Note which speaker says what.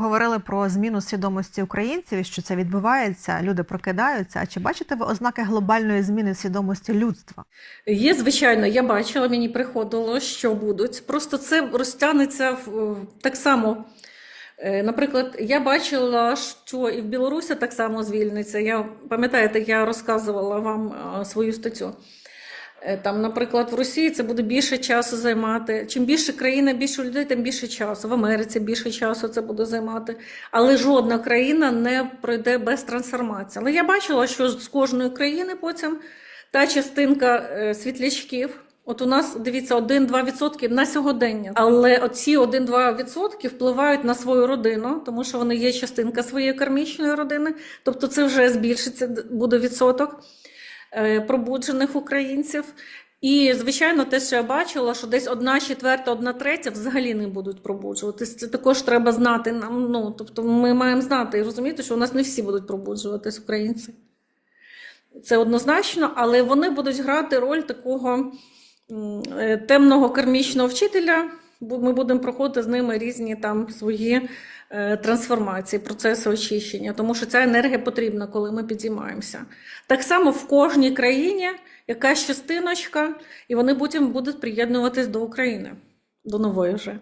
Speaker 1: Говорили про зміну свідомості українців, що це відбувається, люди прокидаються. А чи бачите ви ознаки глобальної зміни свідомості людства?
Speaker 2: Є, звичайно, я бачила, мені приходило, що будуть. Просто це розтягнеться так само. Е, Наприклад, я бачила, що і в Білорусі так само звільниться. Я пам'ятаєте, я розказувала вам е, свою статтю. Е, Там, наприклад, в Росії це буде більше часу займати. Чим більше країна, більше людей, тим більше часу. В Америці більше часу це буде займати. Але жодна країна не пройде без трансформації. Але я бачила, що з кожної країни потім та частинка е, світлячків. От у нас дивіться 1-2% на сьогодення. Але оці 1-2% впливають на свою родину, тому що вони є частинка своєї кармічної родини. Тобто це вже збільшиться буде відсоток пробуджених українців. І, звичайно, те, що я бачила, що десь одна четверта, одна третя взагалі не будуть пробуджуватись. Це також треба знати нам. Ну, тобто ми маємо знати і розуміти, що у нас не всі будуть пробуджуватись українці. Це однозначно, але вони будуть грати роль такого е, темного кармічного вчителя. Ми будемо проходити з ними різні там свої е, трансформації, процеси очищення, тому що ця енергія потрібна, коли ми підіймаємося. Так само в кожній країні якась частиночка, і вони потім будуть приєднуватись до України, до нової вже.